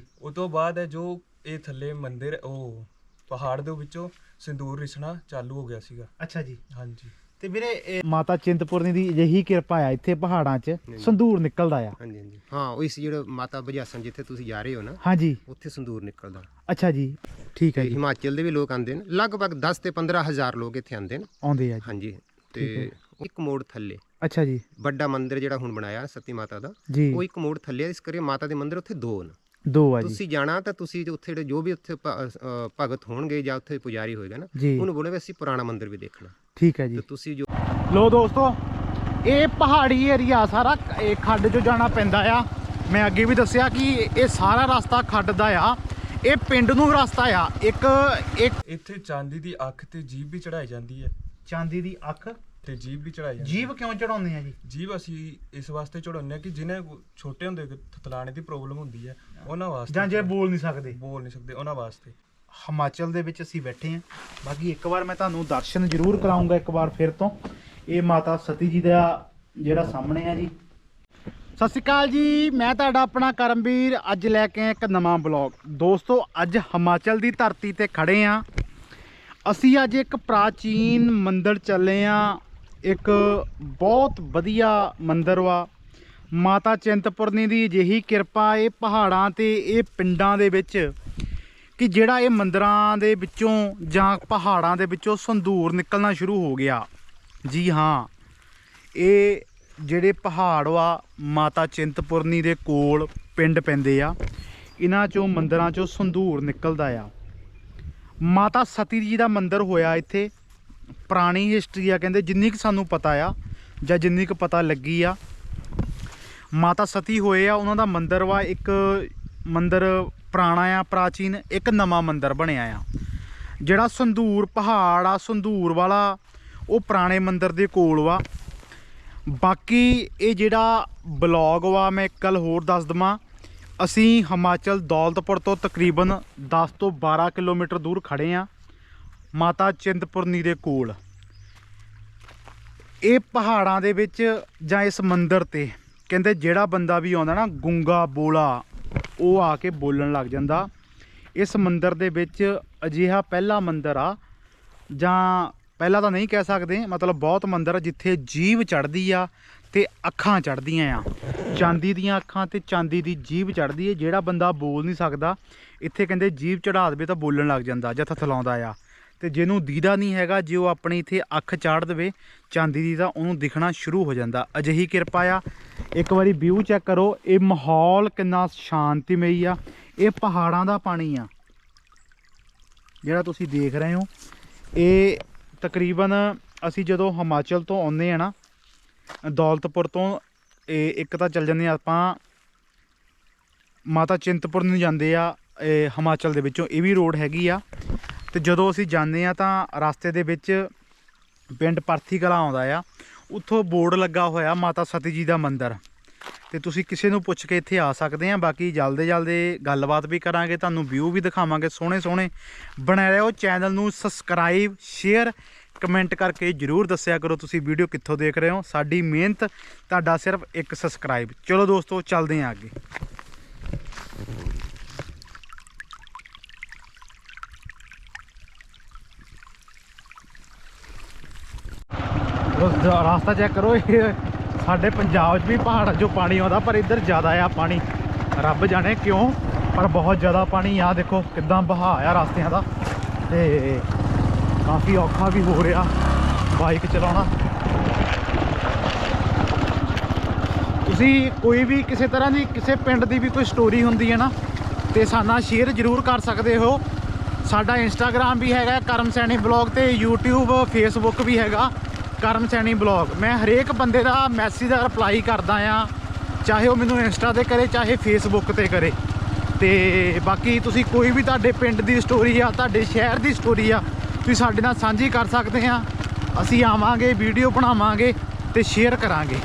ਜੀ ਉਹ ਤੋਂ ਬਾਅਦ ਹੈ ਜੋ ਇਹ ਥੱਲੇ ਮੰਦਿਰ ਉਹ ਪਹਾੜ ਦੇ ਵਿੱਚੋਂ ਸਿੰਦੂਰ ਰਿਸਣਾ ਚਾਲੂ ਹੋ ਗਿਆ ਸੀਗਾ। ਅੱਛਾ ਜੀ। ਹਾਂਜੀ। ਤੇ ਵੀਰੇ ਇਹ ਮਾਤਾ ਚਿੰਤਪੁਰਨੀ ਦੀ ਅਜਿਹੀ ਕਿਰਪਾ ਆ ਇੱਥੇ ਪਹਾੜਾਂ 'ਚ ਸੰਧੂਰ ਨਿਕਲਦਾ ਆ। ਹਾਂਜੀ ਹਾਂਜੀ। ਹਾਂ ਉਹ ਇਸ ਜਿਹੜਾ ਮਾਤਾ ਬਜਾਸਨ ਜਿੱਥੇ ਤੁਸੀਂ ਜਾ ਰਹੇ ਹੋ ਨਾ ਹਾਂਜੀ। ਉੱਥੇ ਸੰਦੂਰ ਨਿਕਲਦਾ। ਅੱਛਾ ਜੀ ਠੀਕ ਹੈ ਜੀ। ਹਿਮਾਚਲ ਦੇ ਵੀ ਲੋਕ ਆਉਂਦੇ ਨੇ ਲਗਭਗ 10 ਤੇ 15 ਹਜ਼ਾਰ ਲੋਕ ਇੱਥੇ ਆਉਂਦੇ ਨੇ। ਆਉਂਦੇ ਆ ਜੀ। ਹਾਂਜੀ ਤੇ ਇੱਕ ਮੋੜ ਥੱਲੇ। ਅੱਛਾ ਜੀ। ਵੱਡਾ ਮੰਦਿਰ ਜਿਹੜਾ ਹੁਣ ਬਣਾਇਆ ਸਤੀ ਮਾਤਾ ਦਾ ਉਹ ਇੱਕ ਮੋੜ ਥੱਲੇ ਆ, ਇਸ ਕਰਕੇ ਮਾਤਾ ਦੇ ਮੰਦਿਰ ਉੱਥੇ ਦੋ ਨੇ। ਦੋ ਆ ਜੀ। ਤੁਸੀਂ ਜਾਣਾ ਤਾਂ ਤੁਸੀਂ ਜੋ ਉੱਥੇ ਜਿਹੜੇ ਜੋ ਵੀ ਉੱਥੇ ਭ- ਅ, ਭਗਤ ਹੋਣਗੇ ਜਾਂ ਉੱਥੇ ਪੁਜਾਰੀ ਹੋਏਗਾ ਨਾ ਜੀ। ਉਹਨੂੰ ਬੋਲੇ ਵੀ ਅਸੀਂ ਪੁਰਾਣਾ ਮੰਦਿਰ ਵੀ ਦੇਖਣਾ। ਠੀਕ ਹੈ ਜੀ। ਤੇ ਤੁਸੀਂ ਜੋ ਲੋ ਦੋਸਤੋ ਇਹ ਪਹਾੜੀ ਏਰੀਆ ਸਾਰਾ ਇਹ ਖੱਡ 'ਚੋਂ ਜਾਣਾ ਪੈਂਦਾ ਆ। ਮੈਂ ਅੱਗੇ ਵੀ ਦੱਸਿਆ ਕਿ ਇਹ ਸਾਰਾ ਰਸਤਾ ਖੱਡ ਦਾ ਆ। ਇਹ ਪਿੰਡ ਨੂੰ ਰਸਤਾ ਆ। ਇੱਕ ਇੱਕ ਇੱਥੇ ਚਾਂਦੀ ਦੀ ਅੱਖ ਤੇ ਜੀਭ ਵੀ ਚੜਾਈ ਜਾਂਦੀ ਹੈ। ਚਾਂਦੀ ਦੀ ਅੱਖ ਤੇ ਜੀਭ ਵੀ ਚੜਾਈ ਜਾਂਦੀ ਜੀਵ ਕਿਉਂ ਚੜਾਉਂਦੇ ਆ ਜੀ? ਜੀਭ ਅਸੀਂ ਇਸ ਵਾਸਤੇ ਚੜਾਉਂਦੇ ਆ ਕਿ ਜਿਨ੍ਹਾਂ ਛੋਟੇ ਹੁੰਦੇ ਥਤਲਾਣੇ ਦੀ ਪ੍ਰੋਬਲਮ ਹੁੰਦੀ ਹੈ ਉਹਨਾਂ ਵਾਸਤੇ ਜਾਂ ਜੇ ਬੋਲ ਨਹੀਂ ਸਕਦੇ। ਬੋਲ ਨਹੀਂ ਸਕਦੇ ਉਹਨਾਂ ਵਾਸਤੇ। ਹਿਮਾਚਲ ਦੇ ਵਿੱਚ ਅਸੀਂ ਬੈਠੇ ਹਾਂ। ਬਾਕੀ ਇੱਕ ਵਾਰ ਮੈਂ ਤੁਹਾਨੂੰ ਦਰਸ਼ਨ ਜ਼ਰੂਰ ਕਰਾਉਂਗਾ ਇੱਕ ਵਾਰ ਫਿਰ ਤੋਂ। ਇਹ ਮਾਤਾ ਸਤੀ ਜੀ ਦਾ ਜਿਹੜਾ ਸਾਹਮਣੇ ਆ ਜੀ। ਸਤਿ ਸ਼੍ਰੀ ਅਕਾਲ ਜੀ ਮੈਂ ਤੁਹਾਡਾ ਆਪਣਾ ਕਰਮਵੀਰ। ਅੱਜ ਲੈ ਕੇ ਆਇਆ ਇੱਕ ਨਵਾਂ ਬਲੌਗ। ਦੋਸਤੋ ਅੱਜ ਹਿਮਾਚਲ ਦੀ ਧਰਤੀ ਤੇ ਖੜੇ ਆ ਅਸੀਂ ਅੱਜ ਇੱਕ ਪ੍ਰਾਚੀਨ ਮੰਦਿਰ ਚੱਲੇ ਆ ਇੱਕ ਬਹੁਤ ਵਧੀਆ ਮੰਦਿਰ ਵਾ। ਮਾਤਾ ਚਿੰਤਪੁਰਨੀ ਦੀ ਅਜਿਹੀ ਕਿਰਪਾ ਇਹ ਪਹਾੜਾਂ ਤੇ, ਇਹ ਪਿੰਡਾਂ ਦੇ ਵਿੱਚ ਕਿ ਜਿਹੜਾ ਇਹ ਮੰਦਰਾਂ ਦੇ ਵਿੱਚੋਂ ਜਾਂ ਪਹਾੜਾਂ ਦੇ ਵਿੱਚੋਂ ਸੰਧੂਰ ਨਿਕਲਣਾ ਸ਼ੁਰੂ ਹੋ ਗਿਆ। ਜੀ ਹਾਂ, ਇਹ ਜਿਹੜੇ ਪਹਾੜ ਵਾ, ਮਾਤਾ ਚਿੰਤਪੁਰਨੀ ਦੇ ਕੋਲ ਪਿੰਡ ਪੈਂਦੇ ਆ, ਇਹਨਾਂ ਚੋਂ ਮੰਦਰਾਂ ਚੋਂ ਸੰਧੂਰ ਨਿਕਲਦਾ ਆ। ਮਾਤਾ ਸਤੀ ਜੀ ਦਾ ਮੰਦਿਰ ਹੋਇਆ ਇੱਥੇ। ਪੁਰਾਣੀ ਹਿਸਟਰੀ ਆ, ਕਹਿੰਦੇ ਜਿੰਨੀ ਕੁ ਸਾਨੂੰ ਪਤਾ ਆ ਜਾਂ ਜਿੰਨੀ ਕੁ ਪਤਾ ਲੱਗੀ ਆ, ਮਾਤਾ ਸਤੀ ਹੋਏ ਆ, ਉਹਨਾਂ ਦਾ ਮੰਦਿਰ ਵਾ, ਇੱਕ ਮੰਦਿਰ ਪੁਰਾਣਾ ਆ, ਪ੍ਰਾਚੀਨ, ਇੱਕ ਨਵਾਂ ਮੰਦਿਰ ਬਣਿਆ ਆ। ਜਿਹੜਾ ਸੰਧੂਰ ਪਹਾੜ ਆ, ਸੰਧੂਰ ਵਾਲਾ, ਉਹ ਪੁਰਾਣੇ ਮੰਦਿਰ ਦੇ ਕੋਲ ਵਾ। ਬਾਕੀ ਇਹ ਜਿਹੜਾ ਬਲੌਗ ਵਾ, ਮੈਂ ਇੱਕ ਗੱਲ ਹੋਰ ਦੱਸ ਦਵਾਂ, ਅਸੀਂ ਹਿਮਾਚਲ ਦੌਲਤਪੁਰ ਤੋਂ ਤਕਰੀਬਨ 10 ਤੋਂ 12 ਕਿਲੋਮੀਟਰ ਦੂਰ ਖੜੇ ਆ। ਮਾਤਾ ਚਿੰਤਪੁਰਨੀ ਦੇ ਕੋਲ। ਇਹ ਪਹਾੜਾਂ ਦੇ ਵਿੱਚ ਜਾਂ ਇਸ ਮੰਦਿਰ ਤੇ ਕਹਿੰਦੇ ਜਿਹੜਾ ਬੰਦਾ ਵੀ ਆਉਂਦਾ ਨਾ ਗੁੰਗਾ ਬੋਲਾ, ਉਹ ਆ ਕੇ ਬੋਲਣ ਲੱਗ ਜਾਂਦਾ। ਇਸ ਮੰਦਿਰ ਦੇ ਵਿੱਚ ਅਜਿਹਾ ਪਹਿਲਾ ਮੰਦਿਰ ਆ, ਜਾਂ ਪਹਿਲਾ ਤਾਂ ਨਹੀਂ ਕਹਿ ਸਕਦੇ, ਮਤਲਬ ਬਹੁਤ ਮੰਦਿਰ ਜਿੱਥੇ ਜੀਵ ਚੜਦੀ ਆ ਤੇ ਅੱਖਾਂ ਚੜਦੀਆਂ ਆ। ਚਾਂਦੀ ਦੀਆਂ ਅੱਖਾਂ ਤੇ ਚਾਂਦੀ ਦੀ ਜੀਭ ਚੜਦੀ ਹੈ ਜਿਹੜਾ ਬੰਦਾ ਬੋਲ ਨਹੀਂ ਸਕਦਾ, ਇੱਥੇ ਕਹਿੰਦੇ ਜੀਭ ਚੜਾ ਦੇਵੇ ਤਾਂ ਬੋਲਣ ਲੱਗ ਜਾਂਦਾ ਜਾਂ ਥਥਲਾਉਂਦਾ ਆ। ਤੇ ਜਿਹਨੂੰ ਦੀਦਾ ਨਹੀਂ ਹੈਗਾ, ਜੇ ਉਹ ਆਪਣੀ ਇੱਥੇ ਅੱਖ ਚਾੜ ਦੇਵੇ, ਚਾਂਦੀ ਦੀ, ਤਾਂ ਉਹਨੂੰ ਦਿਖਣਾ ਸ਼ੁਰੂ ਹੋ ਜਾਂਦਾ। ਅਜਿਹੀ ਕਿਰਪਾ ਆ। ਇੱਕ ਵਾਰੀ ਵਿਊ ਚੈੱਕ ਕਰੋ, ਇਹ ਮਾਹੌਲ ਕਿੰਨਾ ਸ਼ਾਂਤੀਮਈ ਆ। ਇਹ ਪਹਾੜਾਂ ਦਾ ਪਾਣੀ ਆ। ਜਿਹੜਾ ਤੁਸੀਂ ਦੇਖ ਰਹੇ ਹੋ, ਇਹ ਤਕਰੀਬਨ ਅਸੀਂ ਜਦੋਂ ਹਿਮਾਚਲ ਤੋਂ ਆਉਂਦੇ ਆ ਨਾ, ਦੌਲਤਪੁਰ ਤੋਂ, ਇਹ ਇੱਕ ਤਾਂ ਚੱਲ ਜਾਂਦੇ ਆ ਆਪਾਂ, ਮਾਤਾ ਚਿੰਤਪੁਰ ਨੂੰ ਜਾਂਦੇ ਆ, ਇਹ ਹਿਮਾਚਲ ਦੇ ਵਿੱਚੋਂ। ਇਹ ਵੀ ਰੋਡ ਹੈਗੀ ਆ। ਤੇ ਜਦੋਂ ਅਸੀਂ ਜਾਂਦੇ ਆ ਤਾਂ ਰਸਤੇ ਦੇ ਵਿੱਚ ਪਿੰਡ ਪਰਥੀ ਕਲਾ ਆਉਂਦਾ ਆ। ਉੱਥੋਂ ਬੋਰਡ ਲੱਗਾ ਹੋਇਆ ਮਾਤਾ ਸਤੀ ਜੀ ਦਾ ਮੰਦਿਰ। ਤੇ ਤੁਸੀਂ ਕਿਸੇ ਨੂੰ ਪੁੱਛ ਕੇ ਇੱਥੇ ਆ ਸਕਦੇ ਆ ਬਾਕੀ ਜਲਦੇ ਜਲਦੇ ਗੱਲਬਾਤ ਵੀ ਕਰਾਂਗੇ, ਤੁਹਾਨੂੰ ਵਿਊ ਵੀ ਦਿਖਾਵਾਂਗੇ ਸੋਹਣੇ ਸੋਹਣੇ। ਬਣੇ ਰਹੋ ਚੈਨਲ ਨੂੰ ਸਬਸਕ੍ਰਾਈਬ ਸ਼ੇਅਰ ਕਮੈਂਟ ਕਰਕੇ ਜਰੂਰ ਦੱਸਿਆ ਕਰੋ ਤੁਸੀਂ ਵੀਡੀਓ ਕਿੱਥੋਂ ਦੇਖ ਰਹੇ ਹੋ। ਸਾਡੀ ਮਿਹਨਤ, ਤੁਹਾਡਾ ਸਿਰਫ ਇੱਕ ਸਬਸਕ੍ਰਾਈਬ ਚਲੋ ਦੋਸਤੋ, ਚੱਲਦੇ ਹਾਂ ਅੱਗੇ। ਰਸਤਾ ਚੈੱਕ ਕਰੋ, ਇਹ ਸਾਡੇ ਪੰਜਾਬ 'ਚ ਵੀ ਪਹਾੜਾਂ 'ਚੋਂ ਪਾਣੀ ਆਉਂਦਾ, ਪਰ ਇੱਧਰ ਜ਼ਿਆਦਾ ਆ ਪਾਣੀ। ਰੱਬ ਜਾਣੇ ਕਿਉਂ, ਪਰ ਬਹੁਤ ਜ਼ਿਆਦਾ ਪਾਣੀ ਆ। ਦੇਖੋ ਕਿੱਦਾਂ ਵਹਾਅ ਆ ਰਸਤਿਆਂ ਦਾ। ਤੇ ਕਾਫੀ ਔਖਾ ਵੀ ਹੋ ਰਿਹਾ ਬਾਈਕ ਚਲਾਉਣਾ। ਤੁਸੀਂ ਕੋਈ ਵੀ ਕਿਸੇ ਤਰ੍ਹਾਂ ਦੀ ਕਿਸੇ ਪਿੰਡ ਦੀ ਵੀ ਕੋਈ ਸਟੋਰੀ ਹੁੰਦੀ ਹੈ ਨਾ, ਤੇ ਸਾਨਾ ਸ਼ੇਅਰ ਜ਼ਰੂਰ ਕਰ ਸਕਦੇ ਹੋ। ਸਾਡਾ ਇੰਸਟਾਗ੍ਰam ਵੀ ਹੈਗਾ ਕਰਮ ਸੈਣੀ ਬਲੌਗ ਤੇ, YouTube ਫੇਸਬੁੱਕ ਵੀ ਹੈਗਾ। ਕਰਮ ਸੈਣੀ ਬਲੌਗ। ਮੈਂ ਹਰੇਕ ਬੰਦੇ ਦਾ ਮੈਸੇਜ ਦਾ ਰਿਪਲਾਈ ਕਰਦਾ ਆ, ਚਾਹੇ ਉਹ ਮੈਨੂੰ ਇੰਸਟਾ ਤੇ ਕਰੇ, ਚਾਹੇ ਫੇਸਬੁੱਕ ਤੇ ਕਰੇ। ਤੇ ਬਾਕੀ ਤੁਸੀਂ ਕੋਈ ਵੀ ਤੁਹਾਡੇ ਪਿੰਡ ਦੀ ਸਟੋਰੀ ਆ, ਤੁਹਾਡੇ ਸ਼ਹਿਰ ਦੀ ਸਟੋਰੀ ਆ, ਤੁਸੀਂ ਸਾਡੇ ਨਾਲ ਸਾਂਝੀ ਕਰ ਸਕਦੇ ਆ। ਅਸੀਂ ਆਵਾਂਗੇ ਵੀਡੀਓ ਬਣਾਵਾਂਗੇ ਤੇ ਸ਼ੇਅਰ ਕਰਾਂਗੇ।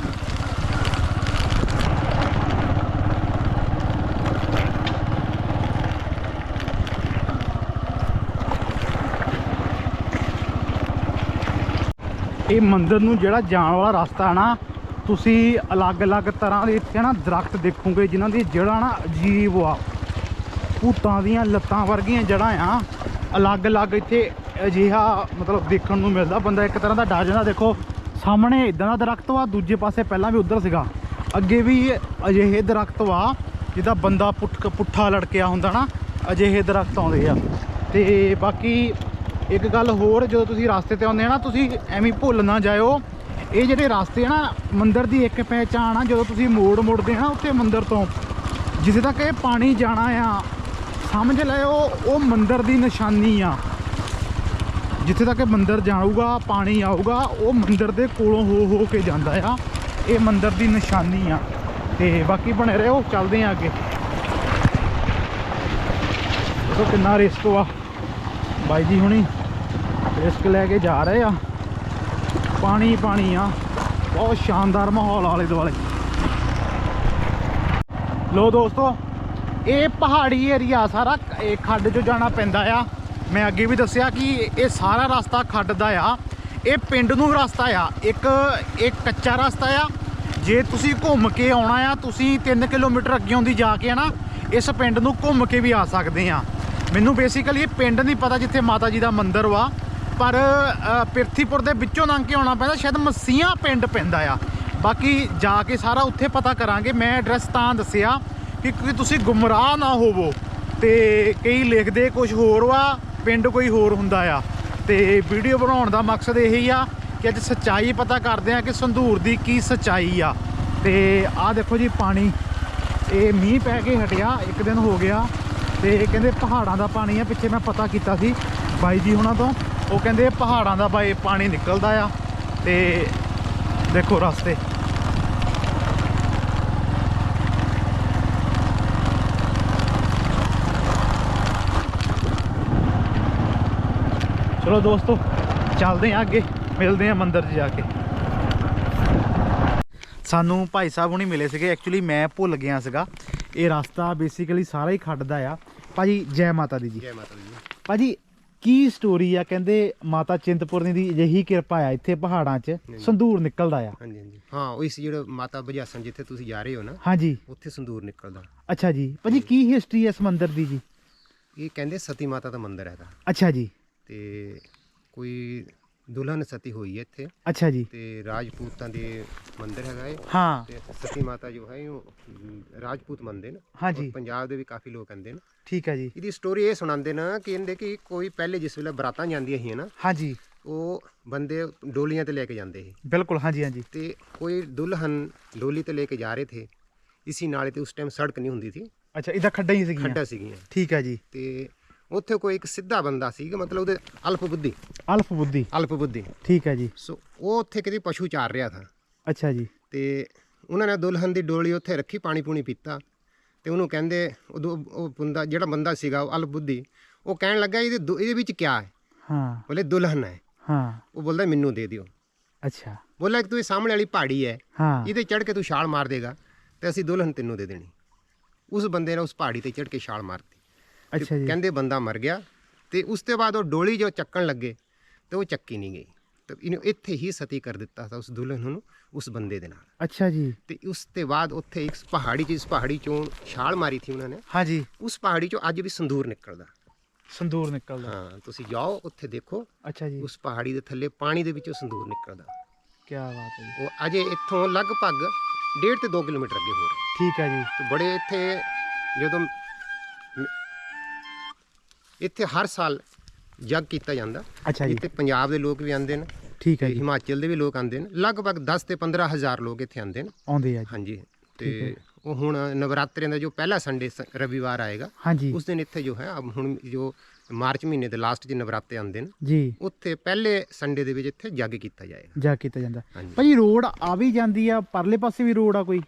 ਇਹ ਮੰਦਿਰ ਨੂੰ ਜਿਹੜਾ ਜਾਣ ਵਾਲਾ ਰਸਤਾ ਹੈ ਨਾ, ਤੁਸੀਂ ਅਲੱਗ-ਅਲੱਗ ਤਰ੍ਹਾਂ ਦੇ ਇੱਥੇ ਨਾ ਦਰਖਤ ਦੇਖੋਗੇ, ਜਿਨ੍ਹਾਂ ਦੀ ਜੜ੍ਹਾਂ ਨਾ ਅਜੀਬ ਆ। ਭੂਤਾਂ ਦੀਆਂ ਲੱਤਾਂ ਵਰਗੀਆਂ ਜੜ੍ਹਾਂ ਆ। ਅਲੱਗ-ਅਲੱਗ ਇੱਥੇ ਅਜਿਹਾ ਮਤਲਬ ਦੇਖਣ ਨੂੰ ਮਿਲਦਾ। ਬੰਦਾ ਇੱਕ ਤਰ੍ਹਾਂ ਦਾ ਡਰ ਜਾਂਦਾ। ਦੇਖੋ, ਸਾਹਮਣੇ ਇਦਾਂ ਦਾ ਦਰਖਤ ਵਾ, ਦੂਜੇ ਪਾਸੇ ਪਹਿਲਾਂ ਵੀ ਉਧਰ ਸੀਗਾ। ਅੱਗੇ ਵੀ ਅਜਿਹੇ ਦਰਖਤ ਵਾ ਜਿਹਦਾ ਬੰਦਾ ਪੁੱਠ ਪੁੱਠਾ ਲੜਕਿਆ ਹੁੰਦਾ ਨਾ, ਅਜਿਹੇ ਦਰਖਤ ਆਉਂਦੇ ਆ। ਤੇ ਬਾਕੀ ਇੱਕ ਗੱਲ ਹੋਰ, ਜਦੋਂ ਤੁਸੀਂ ਰਸਤੇ ਤੇ ਆਉਂਦੇ ਆ ਨਾ, ਤੁਸੀਂ ਐਵੇਂ ਭੁੱਲ ਨਾ ਜਾਇਓ। ਇਹ ਜਿਹੜੇ ਰਸਤੇ ਆ ਨਾ, ਮੰਦਿਰ ਦੀ ਇੱਕ ਪਹਿਚਾਣ ਆ, ਜਦੋਂ ਤੁਸੀਂ ਮੋੜ ਮੁੜਦੇ ਆ ਨਾ ਉੱਤੇ ਮੰਦਿਰ ਤੋਂ, ਜਿੱਥੇ ਤੱਕ ਇਹ ਪਾਣੀ ਜਾਣਾ ਆ, ਸਮਝ ਲਿਓ ਉਹ ਮੰਦਿਰ ਦੀ ਨਿਸ਼ਾਨੀ ਆ। ਜਿੱਥੇ ਤੱਕ ਇਹ ਮੰਦਿਰ ਜਾਊਗਾ, ਪਾਣੀ ਆਊਗਾ, ਉਹ ਮੰਦਿਰ ਦੇ ਕੋਲੋਂ ਹੋ ਹੋ ਕੇ ਜਾਂਦਾ ਆ। ਇਹ ਮੰਦਿਰ ਦੀ ਨਿਸ਼ਾਨੀ ਆ। ਤੇ ਬਾਕੀ ਬਣੇ ਰਹੋ, ਚੱਲਦੇ ਆ ਅੱਗੇ। ਦੇਖੋ ਕਿੰਨਾ ਰਿਸਕ ਵਾ। ਬਾਈ ਜੀ ਹੁਣੀ ਰਿਸਕ ਲੈ ਕੇ ਜਾ ਰਹੇ ਆ। ਪਾਣੀ ਪਾਣੀ ਆ। ਬਹੁਤ ਸ਼ਾਨਦਾਰ ਮਾਹੌਲ ਆਲੇ ਦੁਆਲੇ। ਲੋ ਦੋਸਤੋ, ਇਹ ਪਹਾੜੀ ਏਰੀਆ ਸਾਰਾ ਇਹ ਖੱਡ 'ਚੋਂ ਜਾਣਾ ਪੈਂਦਾ ਆ। ਮੈਂ ਅੱਗੇ ਵੀ ਦੱਸਿਆ ਕਿ ਇਹ ਸਾਰਾ ਰਸਤਾ ਖੱਡ ਦਾ ਆ। ਇਹ ਪਿੰਡ ਨੂੰ ਰਸਤਾ ਆ। ਇੱਕ ਇੱਕ ਕੱਚਾ ਰਸਤਾ ਆ। ਜੇ ਤੁਸੀਂ ਘੁੰਮ ਕੇ ਆਉਣਾ ਆ, ਤੁਸੀਂ 3 ਕਿਲੋਮੀਟਰ ਅੱਗੇ ਦੀ ਜਾ ਕੇ ਨਾ, ਇਸ ਪਿੰਡ ਨੂੰ ਘੁੰਮ ਕੇ ਵੀ ਆ ਸਕਦੇ ਆ। ਮੈਨੂੰ ਬੇਸਿਕਲੀ ਇਹ ਪਿੰਡ ਨਹੀਂ ਪਤਾ ਜਿੱਥੇ ਮਾਤਾ ਜੀ ਦਾ ਮੰਦਿਰ ਵਾ, ਪਰ ਪਿਰਥੀਪੁਰ ਦੇ ਵਿੱਚੋਂ ਲੰਘ ਕੇ ਆਉਣਾ ਪੈਂਦਾ, ਸ਼ਾਇਦ ਮਸੀਆਂ ਪਿੰਡ ਪੈਂਦਾ ਆ। ਬਾਕੀ ਜਾ ਕੇ ਸਾਰਾ ਉੱਥੇ ਪਤਾ ਕਰਾਂਗੇ। ਮੈਂ ਐਡਰੈਸ ਤਾਂ ਦੱਸਿਆ ਕਿ ਕਿ ਤੁਸੀਂ ਗੁੰਮਰਾਹ ਨਾ ਹੋਵੋ ਤੇ ਕਈ ਲਿਖਦੇ ਕੁਝ ਹੋਰ ਵਾ, ਪਿੰਡ ਕੋਈ ਹੋਰ ਹੁੰਦਾ ਆ। ਤੇ ਵੀਡੀਓ ਬਣਾਉਣ ਦਾ ਮਕਸਦ ਇਹੀ ਆ ਕਿ ਅੱਜ ਸੱਚਾਈ ਪਤਾ ਕਰਦੇ ਆ ਕਿ ਸੰਧੂਰ ਦੀ ਕੀ ਸੱਚਾਈ ਆ। ਤੇ ਆਹ ਦੇਖੋ ਜੀ ਪਾਣੀ, ਇਹ ਮੀਂਹ ਪੈ ਕੇ ਹਟਿਆ, ਇੱਕ ਦਿਨ ਹੋ ਗਿਆ। ਤੇ ਕਹਿੰਦੇ ਪਹਾੜਾਂ ਦਾ ਪਾਣੀ ਆ, ਪਿੱਛੇ ਮੈਂ ਪਤਾ ਕੀਤਾ ਸੀ ਬਾਈ ਜੀ ਹੁਣਾਂ ਤੋਂ। ਉਹ ਕਹਿੰਦੇ ਪਹਾੜਾਂ ਦਾ ਬਾਈ ਪਾਣੀ ਨਿਕਲਦਾ ਆ ਤੇ ਦੇਖੋ ਰਸਤੇ। ਚਲੋ ਦੋਸਤੋ, ਚੱਲਦੇ ਆ ਅੱਗੇ, ਮਿਲਦੇ ਆ ਮੰਦਿਰ 'ਚ ਜਾ ਕੇ। ਸਾਨੂੰ ਭਾਈ ਸਾਹਿਬ ਹੁਣੀ ਮਿਲੇ ਸੀਗੇ। ਐਕਚੁਅਲੀ ਮੈਂ ਭੁੱਲ ਗਿਆ ਸੀਗਾ। ਇਹ ਰਸਤਾ ਬੇਸਿਕਲੀ ਸਾਰਾ ਹੀ ਖੱਡਦਾ ਆ। ਭਾਜੀ ਜੈ ਮਾਤਾ ਦੀ ਜੀ। ਜੈ ਮਾਤਾ ਦੀ ਭਾਜੀ ਕੀ ਸਟੋਰੀ ਆ? ਕਹਿੰਦੇ ਮਾਤਾ ਚਿੰਤਪੁਰਨੀ ਦੀ ਅਜਿਹੀ ਕਿਰਪਾ ਆ ਇੱਥੇ ਪਹਾੜਾਂ 'ਚ ਸੰਧੂਰ ਨਿਕਲਦਾ ਆ। ਹਾਂਜੀ ਹਾਂਜੀ। ਹਾਂ ਉਹ ਇਸ ਜਿਹੜਾ ਮਾਤਾ ਬਜਾਸਨ ਜਿੱਥੇ ਤੁਸੀਂ ਜਾ ਰਹੇ ਹੋ ਨਾ ਹਾਂਜੀ। ਉੱਥੇ ਸੰਦੂਰ ਨਿਕਲਦਾ। ਅੱਛਾ ਜੀ। ਭਾਜੀ ਕੀ ਹਿਸਟਰੀ ਹੈ ਇਸ ਮੰਦਿਰ ਦੀ ਜੀ? ਇਹ ਕਹਿੰਦੇ ਸਤੀ ਮਾਤਾ ਦਾ ਮੰਦਿਰ ਹੈਗਾ ਅੱਛਾ ਜੀ। ਤੇ ਕੋਈ ਦੁਲਹਨ ਸਤੀ ਹੋਈ ਹੈ ਇੱਥੇ। ਅੱਛਾ ਜੀ। ਤੇ ਰਾਜਪੂਤਾਂ ਦੇ ਮੰਦਿਰ ਹੈਗਾ ਇਹ। ਹਾਂ। ਤੇ ਸਤੀ ਮਾਤਾ ਜੋ ਹੈ ਉਹ ਰਾਜਪੂਤ ਮੰਨਦੇ ਨੇ। ਹਾਂਜੀ ਔਰ ਪੰਜਾਬ ਦੇ ਵੀ ਕਾਫੀ ਲੋਕ ਕਹਿੰਦੇ ਨੇ। ਠੀਕ ਹੈ ਜੀ। ਇਹਦੀ ਸਟੋਰੀ ਇਹ ਸੁਣਾਉਂਦੇ ਨੇ ਕਿ ਇਹਦੇ ਕਿ ਕੋਈ ਪਹਿਲੇ ਜਿਸ ਵੇਲੇ ਬਰਾਤਾਂ ਜਾਂਦੀਆਂ ਸੀ ਨਾ ਹਾਂਜੀ ਉਹ ਬੰਦੇ ਡੋਲੀਆਂ ਤੇ ਲੈ ਕੇ ਜਾਂਦੇ ਸੀ। ਬਿਲਕੁਲ ਹਾਂਜੀ ਹਾਂਜੀ ਤੇ ਕੋਈ ਦੁਲਹਨ ਡੋਲੀ ਤੇ ਲੈ ਕੇ ਜਾ ਰਹੇ ਥੇ ਇਸੀ ਨਾਲੇ ਤੇ ਉਸ ਟਾਈਮ ਸੜਕ ਨਹੀਂ ਹੁੰਦੀ ਸੀ। ਅੱਛਾ ਇਹਦਾ ਖੱਡਾ ਹੀ ਸੀਗੀਆਂ। ਖੱਡਾ ਸੀਗੀਆਂ। ਠੀਕ ਹੈ ਜੀ। ਤੇ ਉੱਥੇ ਕੋਈ ਇੱਕ ਸਿੱਧਾ ਬੰਦਾ ਸੀਗਾ ਮਤਲਬ ਉਹਦੇ ਅਲਪ ਬੁੱਧੀ। ਅਲਫ ਬੁੱਧੀ। ਅਲਪ ਬੁੱਧੀ। ਠੀਕ ਹੈ ਜੀ। ਸੋ ਉਹ ਉੱਥੇ ਕਿਤੇ ਪਸ਼ੂ ਚਾਰ ਰਿਹਾ ਥਾ। ਅੱਛਾ ਜੀ। ਤੇ ਉਹਨਾਂ ਨੇ ਦੁਲਹਨ ਦੀ ਡੋਲੀ ਉੱਥੇ ਰੱਖੀ ਪਾਣੀ ਪੂਣੀ ਪੀਤਾ। ਤੇ ਉਹਨੂੰ ਕਹਿੰਦੇ ਉਦੋਂ ਉਹ ਬੰਦਾ ਜਿਹੜਾ ਬੰਦਾ ਸੀਗਾ ਉਹ ਅਲਪ ਬੁੱਧੀ ਉਹ ਕਹਿਣ ਲੱਗਾ ਇਹਦੇ ਦੁ- ਇਹਦੇ ਵਿੱਚ ਕੀ ਹੈ? ਹਾਂ। ਬੋਲੇ ਦੁਲਹਨ ਹੈ। ਹਾਂ। ਉਹ ਬੋਲਦਾ ਮੈਨੂੰ ਦੇ ਦਿਓ। ਅੱਛਾ। ਬੋਲਾ ਕਿ ਤੂੰ ਇਹ ਸਾਹਮਣੇ ਵਾਲੀ ਪਹਾੜੀ ਹੈ। ਹਾਂ। ਇਹਦੇ ਚੜ ਕੇ ਤੂੰ ਛਾਲ ਮਾਰ ਦੇਗਾ ਤੇ ਅਸੀਂ ਦੁਲਹਨ ਤੈਨੂੰ ਦੇ ਦੇਣੀ। ਉਸ ਬੰਦੇ ਨੇ ਉਸ ਪਹਾੜੀ ਤੇ ਚੜ ਕੇ ਛਾਲ ਮਾਰਤੀ। ਤੇ ਅੱਛਾ ਜੀ। ਕਹਿੰਦੇ ਬੰਦਾ ਮਰ ਗਿਆ ਤੇ ਉਸ ਤੋਂ ਬਾਅਦ ਉਹ ਡੋਲੀ ਜੋ ਚੱਕਣ ਲੱਗੇ ਤੇ ਉਹ ਚੱਕੀ ਨਹੀਂ ਗਈ। ਤੇ ਇਹਨੂੰ ਇੱਥੇ ਹੀ ਸਤੀ ਕਰ ਦਿੱਤਾ ਸੀ ਉਸ ਦੁਲਹਨ ਨੂੰ ਉਸ ਬੰਦੇ ਦੇ ਨਾਲ। ਅੱਛਾ ਜੀ। ਤੇ ਉਸ ਤੋਂ ਬਾਅਦ ਉੱਥੇ ਇੱਕ ਪਹਾੜੀ ਜਿਸ ਪਹਾੜੀ ਚੋਂ ਛਾਲ ਮਾਰੀ ਸੀ ਉਹਨਾਂ ਨੇ। ਹਾਂਜੀ ਉਸ ਪਹਾੜੀ ਚੋਂ ਅੱਜ ਵੀ ਸੰਦੂਰ ਨਿਕਲਦਾ। ਸੰਦੂਰ ਨਿਕਲਦਾ। ਹਾਂ ਤੁਸੀਂ ਜਾਓ ਉੱਥੇ ਦੇਖੋ। ਅੱਛਾ ਜੀ। ਉਸ ਪਹਾੜੀ ਦੇ ਥੱਲੇ ਪਾਣੀ ਦੇ ਵਿੱਚੋਂ ਸੰਦੂਰ ਨਿਕਲਦਾ। ਕੀ ਬਾਤ ਹੈ ਜੀ। ਉਹ ਅਜੇ ਇੱਥੋਂ ਲਗਭਗ 1.5 ਤੇ 2 ਕਿਲੋਮੀਟਰ ਅੱਗੇ ਹੋ। ਰਿਹਾ ਠੀਕ ਹੈ ਜੀ। ਤੇ ਬੜੇ ਇੱਥੇ ਜਦੋਂ ਇੱਥੇ ਹਰ ਸਾਲ ਜਗ ਕੀਤਾ ਜਾਂਦਾ। ਅੱਛਾ ਜੀ। ਇੱਥੇ ਪੰਜਾਬ ਦੇ ਲੋਕ ਵੀ ਆਉਂਦੇ ਨੇ ਠੀਕ ਹੈ ਤੇ ਜੀ। ਹਿਮਾਚਲ ਦੇ ਵੀ ਲੋਕ ਆਉਂਦੇ ਨੇ। ਲਗਭਗ 10 ਤੇ 15 ਹਜ਼ਾਰ ਲੋਕ ਇੱਥੇ ਆਉਂਦੇ ਨੇ। ਆਉਂਦੇ ਆ ਜੀ। ਹਾਂਜੀ ਤੇ ਉਹ ਹੁਣ ਨਵਰਾਤਰਿਆਂ ਦਾ ਜੋ ਪਹਿਲਾ ਸੰਡੇ ਰਵੀਵਾਰ ਆਏਗਾ ਹਾਂਜੀ। ਉਸ ਦਿਨ ਇੱਥੇ ਜੋ ਹੈ ਅਬ ਹੁਣ ਜੋ ਮਾਰਚ ਮਹੀਨੇ ਦੇ ਲਾਸਟ 'ਚ ਨਵਰਾਤੇ ਆਉਂਦੇ ਨੇ ਜੀ। ਉੱਥੇ ਪਹਿਲੇ ਸੰਡੇ ਦੇ ਵਿੱਚ ਇੱਥੇ ਜਗ ਕੀਤਾ ਜਾਏਗਾ। ਜਾ ਕੀਤਾ ਜਾਂਦਾ। ਹਾਂਜੀ। ਭਾਜੀ ਰੋਡ ਆ ਵੀ ਜਾਂਦੀ ਆ ਪਰਲੇ ਪਾਸੇ ਵੀ ਰੋਡ ਆ ਕੋਈ?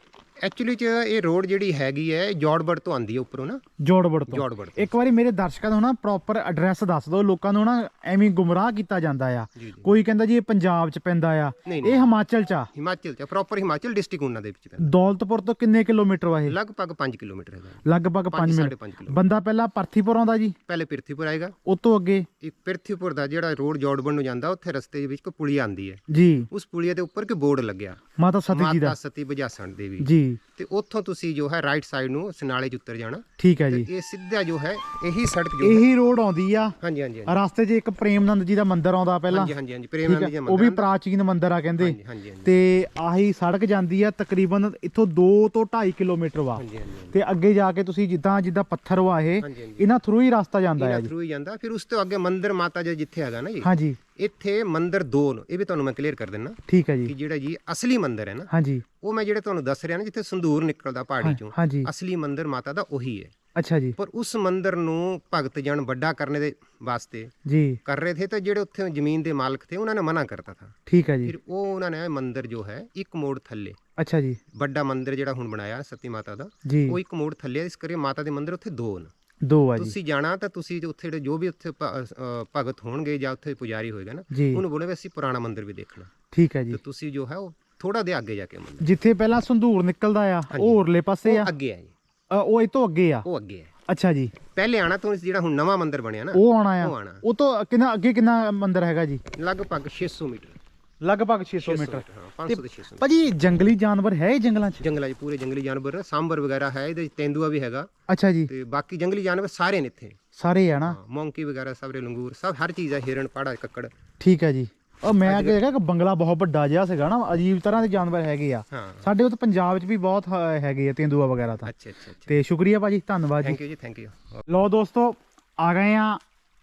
ਐਕਚੁਅਲੀ ਚ ਇਹ ਰੋਡ ਜਿਹੜੀ ਹੈਗੀ ਹੈ ਜੋੜਬੜ ਤੋਂ ਆਉਂਦੀ ਹੈ ਉੱਪਰੋਂ ਨਾ? ਤੋਂ। ਜੋੜਬੜ ਤੋਂ। ਇੱਕ ਵਾਰੀ ਮੇਰੇ ਦਰਸ਼ਕਾਂ ਨੂੰ ਨਾ ਪ੍ਰੋਪਰ ਐਡਰੈਸ ਦੱਸ ਦਿਓ ਲੋਕਾਂ ਨੂੰ ਨਾ ਐਵੇਂ ਗੁੰਮਰਾਹ ਕੀਤਾ ਜਾਂਦਾ ਆ। ਜੀ ਜੀ। ਕੋਈ ਕਹਿੰਦਾ ਜੀ ਇਹ ਪੰਜਾਬ ਚ ਪੈਂਦਾ ਆ। ਨਹੀਂ ਇਹ ਹਿਮਾਚਲ ਚ ਆ। ਹਿਮਾਚਲ ਚ ਪ੍ਰੋਪਰ ਹਿਮਾਚਲ ਡਿਸਟ੍ਰਿਕਟ ਉਹਨਾਂ ਦੇ ਵਿੱਚ ਪੈਂਦਾ। ਦੌਲਤਪੁਰ ਤੋਂ ਕਿੰਨੇ ਕਿਲੋਮੀਟਰ ਵਾ ਇਹ? ਲਗਭਗ 5 ਕਿਲੋਮੀਟਰ ਹੈਗਾ। ਲਗਭਗ 5 5 ਮਿੰਟ। 5.5 ਕਿਲੋਮੀਟਰ। ਬੰਦਾ ਪਹਿਲਾਂ ਪਰਥੀਪੁਰ ਆਉਂਦਾ ਜੀ। ਪਹਿਲੇ ਪਿਰਥੀਪੁਰ ਆਏਗਾ। ਉਸ ਤੋਂ ਅੱਗੇ। ਇੱਕ ਪਿਰਥੀਪੁਰ ਦਾ ਜਿਹੜਾ ਰੋਡ ਜੋੜਬੜ ਨੂੰ ਜਾਂਦਾ ਉੱਥੇ ਰਸਤੇ ਦੇ ਵਿੱਚ ਕੋਈ ਪੁਲੀ ਆਉਂਦੀ ਹੈ। ਜੀ। ਉਸ ਪੁਲੀਏ ਦੇ ਉੱਪਰ ਕਿ ਬੋਰਡ ਲੱਗਿਆ। ਮਾਤਾ ਸਤੀ ਜੀ ਦਾ। ਮਾਤਾ ਸਤੀ ਬਜਾਸਣ ਦੇਵੀ। ਜੀ। ਜੀ ਤੇ ਉੱਥੋਂ ਤੁਸੀਂ ਜੋ ਹੈ ਰਾਈਟ ਸਾਈਡ ਨੂੰ ਸਨਾਲੇ 'ਚ ਉਤਰ ਜਾਣਾ। ਠੀਕ ਹੈ ਜੀ। ਇਹ ਸਿੱਧਾ ਜੋ ਹੈ ਇਹੀ ਸੜਕ ਜੋ ਇਹੀ ਰੋਡ ਆਉਂਦੀ ਆ। ਹਾਂਜੀ ਹਾਂਜੀ ਹਾਂਜੀ। ਰਸਤੇ 'ਚ ਇੱਕ ਪ੍ਰੇਮਨੰਦ ਜੀ ਦਾ ਮੰਦਿਰ ਆਉਂਦਾ ਪਹਿਲਾਂ। ਹਾਂਜੀ ਹਾਂਜੀ ਹਾਂਜੀ ਪ੍ਰੇਮ ਠੀਕ ਨੰਦੀ ਜੀ ਦਾ ਉਹ ਵੀ ਮੰਦਿਰ। ਪ੍ਰਾਚੀਨ ਮੰਦਿਰ ਆ ਕਹਿੰਦੇ। ਹਾਂਜੀ ਹਾਂਜੀ ਹਾਂਜੀ। ਤੇ ਆਹੀ ਸੜਕ ਜਾਂਦੀ ਆ ਤਕਰੀਬਨ ਇੱਥੋਂ 2 ਤੋਂ 2.5 ਕਿਲੋਮੀਟਰ ਵਾ। ਹਾਂਜੀ ਹਾਂਜੀ ਤੇ ਅੱਗੇ ਜਾ ਕੇ ਤੁਸੀਂ ਜਿੱਦਾਂ ਜਿੱਦਾਂ ਪੱਥਰ ਵਾ ਇਹ ਹਾਂਜੀ ਹਾਂਜੀ। ਇਹਨਾਂ ਥਰੂ ਹੀ ਰਸਤਾ ਜਾਂਦਾ ਹੈ ਇਹਨਾਂ ਜੀ। ਥਰੂ ਹੀ ਜਾਂਦਾ। ਫਿਰ ਉਸ ਤੋਂ ਅੱਗੇ ਮੰਦਿਰ ਮਾਤਾ ਜੀ ਜਿੱਥੇ ਹੈਗਾ ਨਾ ਜੀ। ਹਾਂਜੀ। ਇੱਥੇ ਮੰਦਿਰ ਦੋ ਨੇ ਇਹ ਵੀ ਤੁਹਾਨੂੰ ਮੈਂ ਕਲੀਅਰ ਕਰ ਦਿੰਦਾ ਠੀਕ ਹੈ ਕਿ ਜੀ ਜਿਹੜਾ ਜੀ ਅਸਲੀ ਮੰਦਿਰ ਹੈ ਨਾ ਹਾਂਜੀ। ਉਹ ਮੈਂ ਜਿਹੜੇ ਤੁਹਾਨੂੰ ਦੱਸ ਰਿਹਾ ਨਾ ਜਿੱਥੇ ਸੰਦੂਰ ਨਿਕਲਦਾ ਪਹਾੜੀ ਚੋਂ ਹਾਂਜੀ। ਅਸਲੀ ਮੰਦਿਰ ਮਾਤਾ ਦਾ ਉਹੀ ਹੈ। ਅੱਛਾ ਜੀ। ਪਰ ਉਸ ਮੰਦਿਰ ਨੂੰ ਭਗਤ ਜਨ ਵੱਡਾ ਕਰਨੇ ਦੇ ਵਾਸਤੇ ਜੀ। ਕਰ ਰਹੇ ਥੇ ਤਾਂ ਜਿਹੜੇ ਉੱਥੇ ਜ਼ਮੀਨ ਦੇ ਮਾਲਕ ਥੇ ਉਹਨਾਂ ਨੇ ਮਨਾ ਕਰਤਾ ਥਾ। ਠੀਕ ਹੈ ਜੀ। ਫਿਰ ਉਹ ਉਹਨਾਂ ਨੇ ਮੰਦਿਰ ਜੋ ਹੈ ਇੱਕ ਮੋੜ ਥੱਲੇ ਅੱਛਾ ਜੀ। ਵੱਡਾ ਮੰਦਿਰ ਜਿਹੜਾ ਹੁਣ ਬਣਾਇਆ ਸਤੀ ਮਾਤਾ ਦਾ ਜੀ। ਉਹ ਇੱਕ ਮੋੜ ਥੱਲੇ ਹੈ, ਇਸ ਕਰਕੇ ਮਾਤਾ ਦੇ ਮੰਦਿਰ ਉੱਥੇ ਦੋ ਨੇ। ਦੋ ਆ ਜੀ। ਤੁਸੀਂ ਜਾਣਾ ਤਾਂ ਤੁਸੀਂ ਜੋ ਉੱਥੇ ਜਿਹੜੇ ਜੋ ਵੀ ਉੱਥੇ ਭ- ਅ, ਭਗਤ ਹੋਣਗੇ ਜਾਂ ਉੱਥੇ ਪੁਜਾਰੀ ਹੋਏਗਾ ਨਾ ਜੀ। ਉਹਨੂੰ ਬੋਲੇ ਵੀ ਅਸੀਂ ਪੁਰਾਣਾ ਮੰਦਿਰ ਵੀ ਦੇਖਣਾ। ਠੀਕ ਹੈ ਜੀ। ਤੇ ਤੁਸੀਂ ਜੋ ਹੈ ਉਹ ਥੋੜਾ ਦੇ ਅੱਗੇ ਜਾ ਕੇ ਮੰਦਿਰ। ਜਿੱਥੇ ਪਹਿਲਾਂ ਸੰਧੂਰ ਨਿਕਲਦਾ ਆ ਉਹ ਹੋਰਲੇ ਪਾਸੇ ਆ। ਉਹ ਅੱਗੇ ਹੈ ਜੀ। ਅ, ਉਹ ਇਹ ਤੋਂ ਅੱਗੇ ਆ। ਉਹ ਅੱਗੇ ਹੈ ਅੱਛਾ ਜੀ। ਪਹਿਲੇ ਆਣਾ ਤੋਂ ਜਿਹੜਾ ਹੁਣ ਨਵਾਂ ਮੰਦਿਰ ਬਣਿਆ ਨਾ ਉਹ ਆਉਣਾ ਉਹ ਆ ਆਉਣਾ। ਉਹ ਤੋਂ ਕਿੰਨਾ ਅੱਗੇ ਕਿੰਨਾ ਮੰਦਿਰ ਹੈਗਾ ਜੀ? ਲਗਭਗ 600 ਮੀਟਰ। ਲਗਭਗ 600 ਮੀਟਰ। ਹਾਂ 500 ਤੋਂ 600 ਭਾਜੀ ਜੰਗਲੀ ਜਾਨਵਰ ਹੈ ਇਹ ਜੰਗਲਾਂ 'ਚ? ਜੰਗਲਾਂ 'ਚ ਪੂਰੇ ਜੰਗਲੀ ਜਾਨਵਰ ਸਾਂਬਰ ਵਗੈਰਾ ਹੈ ਇਹਦੇ ਤੇਂਦੂਆ ਵੀ ਹੈਗਾ। ਅੱਛਾ ਜੀ। ਤੇ ਬਾਕੀ ਜੰਗਲੀ ਜਾਨਵਰ ਸਾਰੇ ਨੇ ਇੱਥੇ। ਸਾਰੇ ਆ ਨਾ? ਮੌਂਕੀ ਵਗੈਰਾ ਸਭਰੇ ਲੰਗੂਰ ਸਭ ਹਰ ਚੀਜ਼ ਹੈ ਹਿਰਨ ਪਾੜਾ ਕੱਕੜ। ਠੀਕ ਹੈ ਜੀ। ਉਹ ਮੈਂ ਅੱਗੇ ਹੈਗਾ ਕਿ ਬੰਗਲਾ ਬਹੁਤ ਵੱਡਾ ਜਿਹਾ ਸੀਗਾ ਨਾ ਅਜੀਬ ਤਰ੍ਹਾਂ ਦੇ ਜਾਨਵਰ ਹੈਗੇ ਆ। ਹਾਂ। ਸਾਡੇ ਉੱਥੇ ਪੰਜਾਬ 'ਚ ਵੀ ਬਹੁਤ ਹ- ਹੈਗੇ ਆ ਤੇਂਦੂਆ ਵਗੈਰਾ ਤਾਂ। ਅੱਛਾ ਅੱਛਾ ਤੇ ਸ਼ੁਕਰੀਆ ਭਾਜੀ ਧੰਨਵਾਦ ਜੀ। ਥੈਂਕ ਯੂ ਜੀ ਥੈਂਕ ਯੂ ਲੋ ਦੋਸਤੋ ਆ ਗਏ ਆ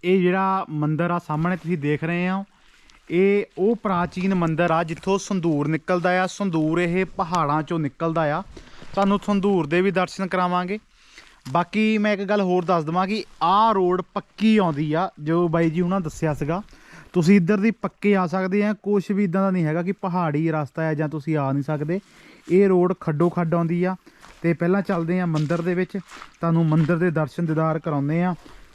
ਇਹ ਜਿਹੜਾ ਮੰਦਿਰ ਆ ਸਾਹਮਣੇ ਤੁਸੀਂ ਦੇਖ ਰਹੇ ਹੋ ਇਹ ਉਹ ਪ੍ਰਾਚੀਨ ਮੰਦਿਰ ਆ ਜਿੱਥੋਂ ਸੰਧੂਰ ਨਿਕਲਦਾ ਆ। ਸੰਧੂਰ ਇਹ ਪਹਾੜਾਂ ਚੋਂ ਨਿਕਲਦਾ ਆ। ਤੁਹਾਨੂੰ ਸੰਧੂਰ ਦੇ ਵੀ ਦਰਸ਼ਨ ਕਰਾਵਾਂਗੇ। ਬਾਕੀ ਮੈਂ ਇੱਕ ਗੱਲ ਹੋਰ ਦੱਸ ਦਵਾਂ ਕਿ ਆਹ ਰੋਡ ਪੱਕੀ ਆਉਂਦੀ ਆ, ਜੋ ਬਾਈ ਜੀ ਉਹਨਾਂ ਦੱਸਿਆ ਸੀਗਾ। ਤੁਸੀਂ ਇੱਧਰ ਦੀ ਪੱਕੇ ਆ ਸਕਦੇ ਆ ਕੁਝ ਵੀ ਇਦਾਂ ਦਾ ਨਹੀਂ ਹੈਗਾ ਕਿ ਪਹਾੜੀ ਰਸਤਾ ਹੈ ਜਾਂ ਤੁਸੀਂ ਆ ਨਹੀਂ ਸਕਦੇ। ਇਹ ਰੋਡ ਖੱਡੋ ਖੱਡ ਆਉਂਦੀ ਆ। ਤੇ ਪਹਿਲਾਂ ਚੱਲਦੇ ਆ ਮੰਦਿਰ ਦੇ ਵਿੱਚ। ਤੁਹਾਨੂੰ ਮੰਦਿਰ ਦੇ ਦਰਸ਼ਨ ਦਿਦਾਰ ਕਰਾਉਂਦੇ ਆ।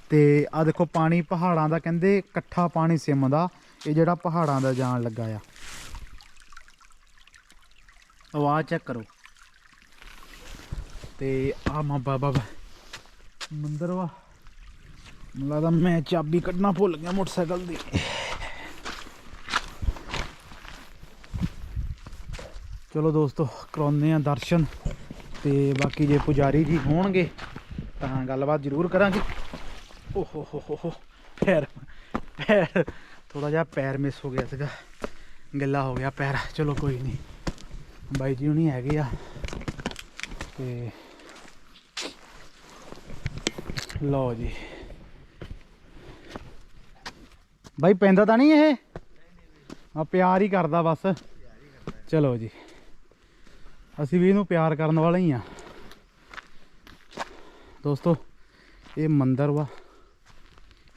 ਤੇ ਆ ਦੇਖੋ ਪਾਣੀ ਪਹਾੜਾਂ ਦਾ ਕਹਿੰਦੇ ਇਕੱਠਾ ਪਾਣੀ ਸਿਮਦਾ ਇਹ ਜਿਹੜਾ ਪਹਾੜਾਂ ਦਾ ਜਾਣ ਲੱਗਾ ਆ। ਆਵਾਜ਼ ਚੈੱਕ ਕਰੋ। ਤੇ ਆ ਮਾ ਬਾਬਾ ਮੰਦਰ ਵਾ। ਲੱਗਦਾ ਮੈਂ ਚਾਬੀ ਕੱਢਣਾ ਭੁੱਲ ਗਿਆ ਮੋਟਰਸਾਈਕਲ ਦੀ। ਚਲੋ ਦੋਸਤੋ, ਕਰਾਉਂਦੇ ਆ ਦਰਸ਼ਨ। ਤੇ ਬਾਕੀ ਜੇ ਪੁਜਾਰੀ ਜੀ ਹੋਣਗੇ, ਤਾਂ ਗੱਲਬਾਤ ਜ਼ਰੂਰ ਕਰਾਂਗੇ। ਓਹ ਹੋ ਹੋ ਹੋ ਹੋ। ਪੈਰ ਪੈਰ ਥੋੜਾ ਜਿਹਾ ਪੈਰ ਮਿਸ ਹੋ ਗਿਆ ਸੀਗਾ। ਗਿੱਲਾ ਹੋ ਗਿਆ ਪੈਰ। ਚਲੋ ਕੋਈ ਨਹੀਂ ਬਾਈ ਜੀ ਹੁਣੀ ਹੈਗੇ ਆ। ਤੇ ਲਓ ਜੀ। ਬਾਈ ਪੈਂਦਾ ਤਾਂ ਨਹੀਂ ਇਹ? ਆ ਪਿਆਰ ਹੀ ਕਰਦਾ ਬਸ। ਚਲੋ ਜੀ। ਅਸੀਂ ਵੀ ਇਹਨੂੰ ਪਿਆਰ ਕਰਨ ਵਾਲੇ ਹੀ ਆ। ਦੋਸਤੋ, ਇਹ ਮੰਦਰ ਵਾ।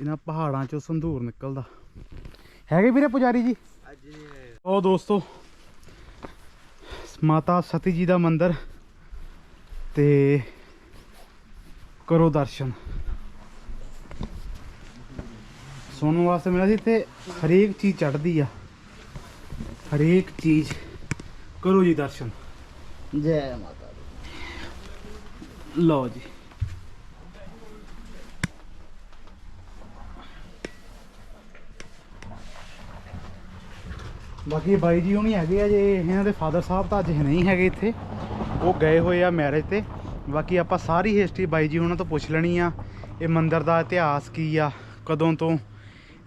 ਇਹਨਾਂ ਪਹਾੜਾਂ ਚੋਂ ਸੰਧੂਰ ਨਿਕਲਦਾ। ਹੈਗੇ ਵੀਰੇ ਪੁਜਾਰੀ ਜੀ? ਉਹ ਦੋਸਤੋ ਮਾਤਾ ਸਤੀ ਜੀ ਦਾ ਮੰਦਿਰ ਤੇ ਕਰੋ ਦਰਸ਼ਨ। ਸੋਨੂੰ ਵਾਸਤੇ ਮਿਲਿਆ ਸੀ ਤੇ ਹਰੇਕ ਚੀਜ਼ ਚੜਦੀ ਆ। ਹਰੇਕ ਚੀਜ਼। ਕਰੋ ਜੀ ਦਰਸ਼ਨ। ਜੈ ਮਾਤਾ ਦੀ। ਲਓ ਜੀ। ਬਾਕੀ ਬਾਈ ਜੀ ਹੁਣੀ ਹੈਗੇ ਆ ਜੇ, ਇਹਨਾਂ ਦੇ ਫਾਦਰ ਸਾਹਿਬ ਤਾਂ ਅੱਜ ਨਹੀਂ ਹੈਗੇ ਇੱਥੇ। ਉਹ ਗਏ ਹੋਏ ਆ ਮੈਰਿਜ ਤੇ। ਬਾਕੀ ਆਪਾਂ ਸਾਰੀ ਹਿਸਟਰੀ ਬਾਈ ਜੀ ਉਹਨਾਂ ਤੋਂ ਪੁੱਛ ਲੈਣੀ ਆ, ਇਹ ਮੰਦਿਰ ਦਾ ਇਤਿਹਾਸ ਕੀ ਆ, ਕਦੋਂ ਤੋਂ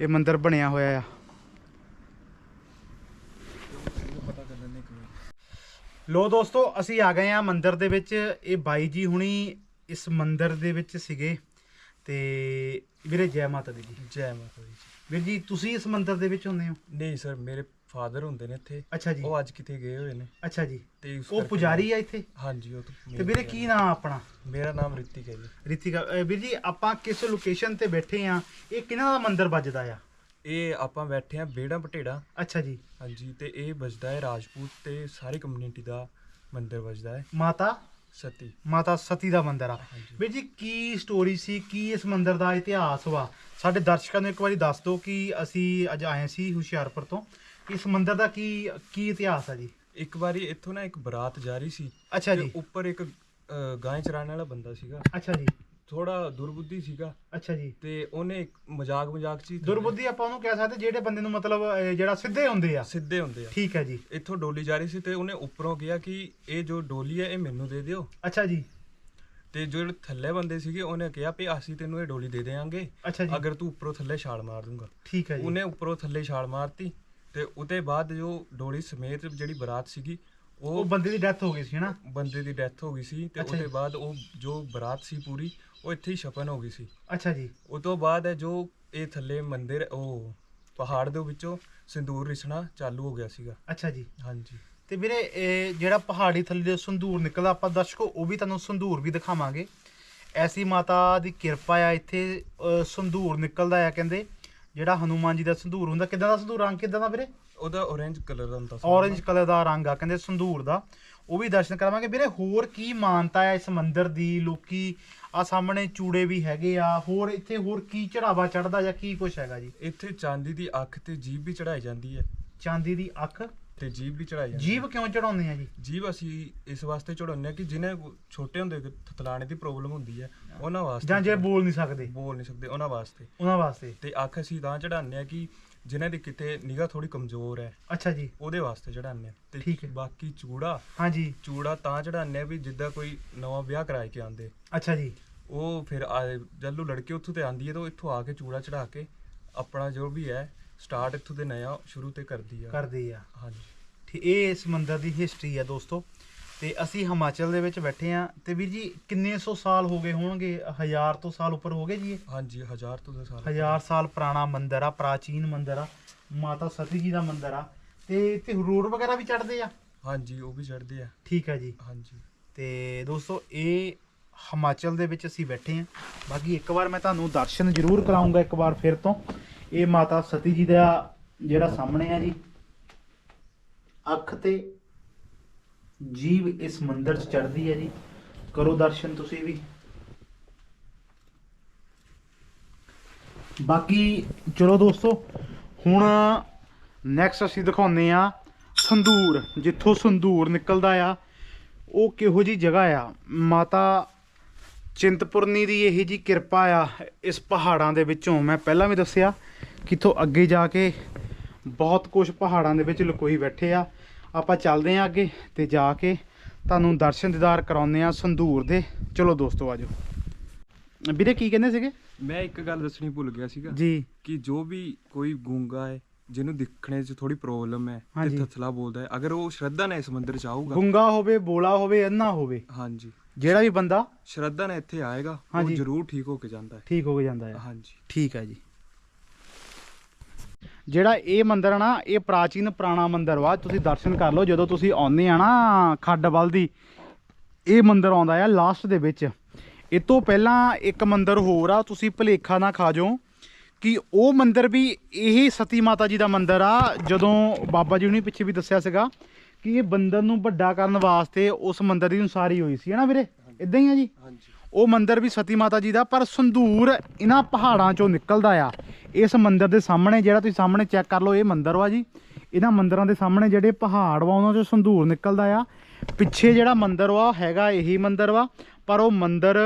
ਇਹ ਮੰਦਿਰ ਬਣਿਆ ਹੋਇਆ ਆ। ਲੋ ਦੋਸਤੋ, ਅਸੀਂ ਆ ਗਏ ਆ ਮੰਦਿਰ ਦੇ ਵਿੱਚ। ਇਹ ਬਾਈ ਜੀ ਹੁਣੀ ਇਸ ਮੰਦਿਰ ਦੇ ਵਿੱਚ ਸੀਗੇ। ਤੇ ਵੀਰੇ ਜੈ ਮਾਤਾ ਦੀ ਜੀ। ਜੈ ਮਾਤਾ ਦੀ ਜੀ। ਵੀਰ ਜੀ ਤੁਸੀਂ ਇਸ ਮੰਦਿਰ ਦੇ ਵਿੱਚ ਹੁੰਦੇ ਹੋ? ਨਹੀਂ ਸਰ ਮੇਰੇ ਫਾਦਰ ਹੁੰਦੇ ਨੇ ਇੱਥੇ। ਅੱਛਾ ਜੀ। ਉਹ ਅੱਜ ਕਿਤੇ ਗਏ ਹੋਏ ਨੇ। ਅੱਛਾ ਜੀ। ਤੇ ਉਸ ਉਹ ਕਰਕੇ- ਪੁਜਾਰੀ ਆ ਇੱਥੇ? ਹਾਂਜੀ ਉਹ ਤਾਂ ਵੀਰੇ ਕੀ ਨਾਮ ਆਪਣਾ? ਮੇਰਾ ਨਾਮ ਰਿਤਿਕ ਹੈ ਜੀ। ਰਿਤਿਕਾ ਅਹ ਵੀਰ ਜੀ ਆਪਾਂ ਕਿਸ ਲੋਕੇਸ਼ਨ ਤੇ ਬੈਠੇ ਆ? ਇਹ ਕਿਹਨਾਂ ਦਾ ਮੰਦਿਰ ਵੱਜਦਾ ਆ? ਇਹ ਆਪਾਂ ਬੈਠੇ ਆ ਬੇੜਾ ਪਟੇੜਾ ਅੱਛਾ ਜੀ। ਹਾਂਜੀ ਤੇ ਇਹ ਵੱਜਦਾ ਹੈ ਰਾਜਪੂਤ ਤੇ ਸਾਰੀ ਕਮਿਊਨਿਟੀ ਦਾ ਮੰਦਿਰ ਵੱਜਦਾ ਹੈ। ਮਾਤਾ? ਸਤੀ ਮਾਤਾ ਸਤੀ ਦਾ ਮੰਦਿਰ ਆ। ਵੀਰ ਜੀ ਕੀ ਸਟੋਰੀ ਸੀ? ਕੀ ਇਸ ਮੰਦਿਰ ਦਾ ਇਤਿਹਾਸ ਵਾ? ਸਾਡੇ ਦਰਸ਼ਕਾਂ ਨੂੰ ਇੱਕ ਵਾਰੀ ਦੱਸ ਦਿਓ ਕਿ ਅਸੀਂ ਅੱਜ ਆਏ ਸੀ ਹੁਸ਼ਿਆਰਪੁਰ ਤੋਂ। ਇਸ ਮੰਦਿਰ ਦਾ ਕੀ ਕੀ ਇਤਿਹਾਸ ਆ ਜੀ? ਇੱਕ ਵਾਰੀ ਇੱਥੋਂ ਨਾ ਇੱਕ ਬਰਾਤ ਜਾ ਰਹੀ ਸੀ ਅੱਛਾ ਜੀ। ਉੱਪਰ ਇੱਕ ਗਾਂ ਚਰਾਉਣ ਵਾਲਾ ਬੰਦਾ ਸੀਗਾ। ਅੱਛਾ ਜੀ। ਥੋੜਾ ਦੁਰਬੁੱਧੀ ਸੀਗਾ। ਅੱਛਾ ਜੀ। ਤੇ ਉਹਨੇ ਇੱਕ ਮਜ਼ਾਕ ਮਜ਼ਾਕ ਚ ਹੀ ਦੁਰਬੁੱਧੀ ਆਪਾਂ ਉਹਨੂੰ ਕਹਿ ਸਕਦੇ ਜਿਹੜੇ ਬੰਦੇ ਨੂੰ ਮਤਲਬ ਅਹ, ਜਿਹੜਾ ਸਿੱਧੇ ਹੁੰਦੇ ਆ। ਸਿੱਧੇ ਹੁੰਦੇ ਆ। ਠੀਕ ਹੈ ਜੀ। ਇੱਥੋਂ ਡੋਲੀ ਜਾ ਰਹੀ ਸੀ ਤੇ ਉਹਨੇ ਉੱਪਰੋਂ ਕਿਹਾ ਕਿ ਇਹ ਜੋ ਡੋਲੀ ਹੈ ਇਹ ਮੈਨੂੰ ਦੇ ਦਿਓ। ਅੱਛਾ ਜੀ। ਤੇ ਜਿਹੜੇ ਥੱਲੇ ਬੰਦੇ ਸੀਗੇ ਉਹਨੇ ਕਿਹਾ ਵੀ ਅਸੀਂ ਤੈਨੂੰ ਇਹ ਡੋਲੀ ਦੇ ਦੇਵਾਂਗੇ। ਅੱਛਾ ਜੀ। ਅਗਰ ਤੂੰ ਉੱਪਰੋਂ ਥੱਲੇ ਛਾਲ ਮਾਰ ਦੂੰਗਾ ਠੀਕ ਹੈ ਜੀ। ਉਹਨੇ ਉੱਪਰੋਂ ਥੱਲੇ ਛਾਲ ਮਾਰਤੀ ਤੇ ਉਹਦੇ ਬਾਅਦ ਜੋ ਡੋਲੀ ਸਮੇਤ ਜਿਹੜੀ ਬਰਾਤ ਸੀਗੀ ਉਹ ਉਹ ਬੰਦੇ ਦੀ ਡੈਥ ਹੋ ਗਈ ਸੀ ਹਨਾ? ਬੰਦੇ ਦੀ ਡੈਥ ਹੋ ਗਈ ਸੀ ਤੇ ਅੱਛਾ ਉਹਦੇ ਜੀ। ਬਾਅਦ ਉਹ ਜੋ ਬਰਾਤ ਸੀ ਪੂਰੀ ਉਹ ਇੱਥੇ ਹੀ ਛਪਨ ਹੋ ਗਈ ਸੀ। ਅੱਛਾ ਜੀ। ਉਹ ਤੋਂ ਬਾਅਦ ਹੈ ਜੋ ਇਹ ਥੱਲੇ ਮੰਦਿਰ ਉਹ ਪਹਾੜ ਦੇ ਵਿੱਚੋਂ ਸਿੰਦੂਰ ਰਿਸਣਾ ਚਾਲੂ ਹੋ ਗਿਆ ਸੀਗਾ। ਅੱਛਾ ਜੀ। ਹਾਂਜੀ। ਤੇ ਵੀਰੇ ਇਹ ਜਿਹੜਾ ਪਹਾੜੀ ਥੱਲੇ ਦੇ ਸੰਧੂਰ ਨਿਕਲਦਾ ਆਪਾਂ ਦਰਸ਼ਕੋ ਉਹ ਵੀ ਤੁਹਾਨੂੰ ਸੰਧੂਰ ਵੀ ਦਿਖਾਵਾਂਗੇ। ਐਸੀ ਮਾਤਾ ਦੀ ਕਿਰਪਾ ਆ ਇੱਥੇ ਸੰਧੂਰ ਨਿਕਲਦਾ ਆ ਕਹਿੰਦੇ। ਜਿਹੜਾ ਹਨੂਮਾਨ ਜੀ ਦਾ ਸੰਧੂਰ ਹੁੰਦਾ ਕਿਦਾਂ ਦਾ ਸੰਧੂਰ ਰੰਗ ਕਿਦਾਂ ਦਾ ਵੀਰੇ? ਉਹਦਾ orange ਕਲਰ ਦਾ ਹੁੰਦਾ ਸੀ ਔਰੇਂਜ ਕਲਰ ਦਾ ਰੰਗ ਆ ਕਹਿੰਦੇ ਸੰਧੂਰ ਦਾ। ਉਹ ਵੀ ਦਰਸ਼ਨ ਕਰਾਵਾਂਗੇ। ਵੀਰੇ ਹੋਰ ਕੀ ਮਾਨਤਾ ਹੈ ਇਸ ਮੰਦਿਰ ਦੀ? ਲੋਕੀ ਆ ਸਾਹਮਣੇ ਚੂੜੇ ਵੀ ਹੈਗੇ ਆ। ਹੋਰ ਇੱਥੇ ਹੋਰ ਕੀ ਚੜਾਵਾ ਚੜਦਾ ਜਾਂ ਕੀ ਕੁਛ ਹੈਗਾ ਜੀ? ਇੱਥੇ ਚਾਂਦੀ ਦੀ ਅੱਖ ਤੇ ਜੀਭ ਵੀ ਚੜਾਈ ਜਾਂਦੀ ਹੈ। ਚਾਂਦੀ ਦੀ ਅੱਖ? ਤੇ ਜੀਭ ਵੀ ਚੜਾਈ ਜਾਂਦੀ ਜੀਭ ਕਿਉਂ ਚੜਾਉਂਦੇ ਆ ਜੀ? ਜੀਭ ਅਸੀਂ ਇਸ ਵਾਸਤੇ ਚੜਾਉਂਦੇ ਆ ਕਿ ਜਿਹਨੇ ਛੋਟੇ ਹੁੰਦੇ ਥਤਲਾਣੇ ਦੀ ਪ੍ਰੋਬਲਮ ਹੁੰਦੀ ਹੈ ਉਹਨਾਂ ਵਾਸਤੇ ਜਾਂ ਜੇ ਬੋਲ ਨਹੀਂ ਸਕਦੇ। ਬੋਲ ਨਹੀਂ ਸਕਦੇ ਉਹਨਾਂ ਵਾਸਤੇ। ਉਹਨਾਂ ਵਾਸਤੇ। ਤੇ ਅੱਖ ਅਸੀਂ ਤਾਂ ਚੜਾਉਂਦੇ ਆ ਕਿ ਜਿਨ੍ਹਾਂ ਦੀ ਕਿਤੇ ਨਿਗਾਹ ਥੋੜੀ ਕਮਜ਼ੋਰ ਹੈ। ਅੱਛਾ ਜੀ। ਉਹਦੇ ਵਾਸਤੇ ਚੜਾਉਂਦੇ ਆ ਤੇ ਠੀਕ ਹੈ। ਬਾਕੀ ਚੂੜਾ ਹਾਂਜੀ ਚੂੜਾ ਤਾਂ ਚੜਾਉਂਦੇ ਆ ਵੀ ਜਿੱਦਾਂ ਕੋਈ ਨਵਾਂ ਵਿਆਹ ਕਰਾਏ ਕੇ ਆਂਦੇ ਅੱਛਾ ਜੀ। ਉਹ ਫਿਰ ਆ- ਜਦ ਲੜਕੀ ਉੱਥੋਂ ਤੇ ਆਂਦੀ ਹੈ ਤਾਂ ਉਹ ਇੱਥੋਂ ਆ ਕੇ ਚੂੜਾ ਚੜਾ ਕੇ ਆਪਣਾ ਜੋ ਵੀ ਹੈ ਸਟਾਰਟ ਇੱਥੋਂ ਦੇ ਨਇਆ ਸ਼ੁਰੂ ਤੇ ਕਰਦੀ ਆ। ਕਰਦੇ ਆ। ਹਾਂਜੀ। ਠੀਕ ਇਹ ਇਸ ਮੰਦਿਰ ਦੀ ਹਿਸਟਰੀ ਆ ਦੋਸਤੋ। ਤੇ ਅਸੀਂ ਹਿਮਾਚਲ ਦੇ ਵਿੱਚ ਬੈਠੇ ਆ ਤੇ ਵੀਰ ਜੀ ਕਿੰਨੇ ਸੌ ਸਾਲ ਹੋ ਗਏ ਹੋਣਗੇ? ਹਜ਼ਾਰ ਤੋਂ ਸਾਲ ਉੱਪਰ ਹੋ ਗਏ ਜੀ ਇਹ? ਹਾਂਜੀ ਹਜ਼ਾਰ ਤੋਂ ਸਾਲ ਹਜ਼ਾਰ ਸਾਲ ਪੁਰਾਣਾ ਮੰਦਿਰ ਆ ਪ੍ਰਾਚੀਨ ਮੰਦਿਰ ਆ ਮਾਤਾ ਸਤੀ ਜੀ ਦਾ ਮੰਦਿਰ ਆ। ਤੇ ਇੱਥੇ ਰੋਡ ਵਗੈਰਾ ਵੀ ਚੜਦੇ ਆ? ਹਾਂਜੀ ਉਹ ਵੀ ਚੜਦੇ ਆ। ਠੀਕ ਹੈ ਜੀ। ਹਾਂਜੀ। ਤੇ ਦੋਸਤੋ ਇਹ ਹਿਮਾਚਲ ਦੇ ਵਿੱਚ ਅਸੀਂ ਬੈਠੇ ਹਾਂ। ਬਾਕੀ ਇੱਕ ਵਾਰ ਮੈਂ ਤੁਹਾਨੂੰ ਦਰਸ਼ਨ ਜ਼ਰੂਰ ਕਰਾਉਂਗਾ ਇੱਕ ਵਾਰ ਫਿਰ ਤੋਂ। ਇਹ ਮਾਤਾ ਸਤੀ ਜੀ ਦਾ ਜਿਹੜਾ ਸਾਹਮਣੇ ਆ ਜੀ ਅੱਖ ਤੇ ਜੀਵ ਇਸ ਮੰਦਿਰ 'ਚ ਚੜਦੀ ਹੈ ਜੀ। ਕਰੋ ਦਰਸ਼ਨ ਤੁਸੀਂ ਵੀ। ਬਾਕੀ ਚਲੋ ਦੋਸਤੋ, ਹੁਣ ਨੈਕਸਟ ਅਸੀਂ ਦਿਖਾਉਂਦੇ ਆ ਸੰਦੂਰ, ਜਿੱਥੋਂ ਸੰਦੂਰ ਨਿਕਲਦਾ ਆ। ਉਹ ਕਿਹੋ ਜੀ ਜਗ੍ਹਾ ਆ? ਮਾਤਾ ਚਿੰਤਪੁਰਨੀ ਦੀ ਇਹੀ ਜੀ ਕਿਰਪਾ ਆ ਇਸ ਪਹਾੜਾਂ ਦੇ ਵਿੱਚੋਂ। ਮੈਂ ਪਹਿਲਾਂ ਵੀ ਦੱਸਿਆ ਕਿਥੋਂ ਅੱਗੇ ਜਾ ਕੇ ਬਹੁਤ ਕੁਝ ਪਹਾੜਾਂ ਦੇ ਵਿੱਚ ਲੁਕੋਈ ਬੈਠੇ ਆ। ਆਪਾਂ ਚੱਲਦੇ ਆ ਅੱਗੇ ਤੇ ਜਾ ਕੇ ਤੁਹਾਨੂੰ ਦਰਸ਼ਨ ਦੀਦਾਰ ਕਰਾਉਂਦੇ ਆ ਸੰਦੂਰ ਦੇ। ਚਲੋ ਦੋਸਤੋ ਆਜੋ ਵੀਰੇ ਕੀ ਕਹਿੰਦੇ ਸੀਗੇ? ਮੈਂ ਇੱਕ ਗੱਲ ਦੱਸਣੀ ਭੁੱਲ ਗਿਆ ਸੀਗਾ ਜੀ। ਕਿ ਜੋ ਵੀ ਕੋਈ ਗੂੰਗਾ ਹੈ ਜਿਹਨੂੰ ਦਿਖਣੇ 'ਚ ਥੋੜੀ ਪ੍ਰੋਬਲਮ ਹੈ। ਤੇ ਥਥਲਾ ਬੋਲਦਾ ਹੈ ਅਗਰ ਉਹ ਸ਼ਰਧਾ ਨਾਲ ਇਸ ਮੰਦਿਰ 'ਚ ਆਊਗਾ ਗੁੰਗਾ ਹੋਵੇ ਬੋਲਾ ਹੋਵੇ ਅੰਨਾ ਹੋਵੇ ਹਾਂਜੀ। ਜਿਹੜਾ ਵੀ ਬੰਦਾ ਸ਼ਰਧਾ ਨਾਲ ਇੱਥੇ ਆਏਗਾ ਉਹ। ਜ਼ਰੂਰ ਠੀਕ ਹੋ ਕੇ ਜਾਂਦਾ ਹੈ। ਠੀਕ ਹੋ ਜਾਂਦਾ ਆ ਹਾਂਜੀ। ਠੀਕ ਹੈ ਜੀ। ਜਿਹੜਾ ਇਹ ਮੰਦਿਰ ਆ ਨਾ ਇਹ ਪ੍ਰਾਚੀਨ ਪੁਰਾਣਾ ਮੰਦਿਰ ਵਾ ਤੁਸੀਂ ਦਰਸ਼ਨ ਕਰ ਲਓ ਜਦੋਂ ਤੁਸੀਂ ਆਉਂਦੇ ਆ ਨਾ ਖੱਡ ਵੱਲ ਦੀ ਇਹ ਮੰਦਿਰ ਆਉਂਦਾ ਆ ਲਾਸਟ ਦੇ ਵਿੱਚ। ਇਹ ਤੋਂ ਪਹਿਲਾਂ ਇੱਕ ਮੰਦਿਰ ਹੋਰ ਆ ਤੁਸੀਂ ਭਲੇਖਾ ਨਾ ਖਾ ਜਾਓ ਕਿ ਉਹ ਮੰਦਿਰ ਵੀ ਇਹੀ ਸਤੀ ਮਾਤਾ ਜੀ ਦਾ ਮੰਦਿਰ ਆ ਜਦੋਂ ਬਾਬਾ ਜੀ ਨੇ ਪਿੱਛੇ ਵੀ ਦੱਸਿਆ ਸੀਗਾ ਕਿ ਇਹ ਬੰਦਰ ਨੂੰ ਵੱਡਾ ਕਰਨ ਵਾਸਤੇ ਉਸ ਮੰਦਿਰ ਦੀ ਉਸਾਰੀ ਹੋਈ ਸੀ ਹੈ ਨਾ ਵੀਰੇ? ਇਦਾਂ ਹੀ ਆ ਜੀ? ਹਾਂਜੀ। ਉਹ ਮੰਦਿਰ ਵੀ ਸਤੀ ਮਾਤਾ ਜੀ ਦਾ ਪਰ ਸੰਧੂਰ ਇਹਨਾਂ ਪਹਾੜਾਂ ਚੋਂ ਨਿਕਲਦਾ ਆ। ਇਸ ਮੰਦਿਰ ਦੇ ਸਾਹਮਣੇ ਜਿਹੜਾ ਤੁਸੀਂ ਸਾਹਮਣੇ ਚੈੱਕ ਕਰ ਲਓ ਇਹ ਮੰਦਿਰ ਵਾ ਜੀ। ਇਹਨਾਂ ਮੰਦਿਰਾਂ ਦੇ ਸਾਹਮਣੇ ਜਿਹੜੇ ਪਹਾੜ ਵਾ ਉਹਨਾਂ ਚੋਂ ਸੰਧੂਰ ਨਿਕਲਦਾ ਆ। ਪਿੱਛੇ ਜਿਹੜਾ ਮੰਦਿਰ ਵਾ ਹੈਗਾ ਇਹੀ ਮੰਦਿਰ ਵਾ ਪਰ ਉਹ ਮੰਦਿਰ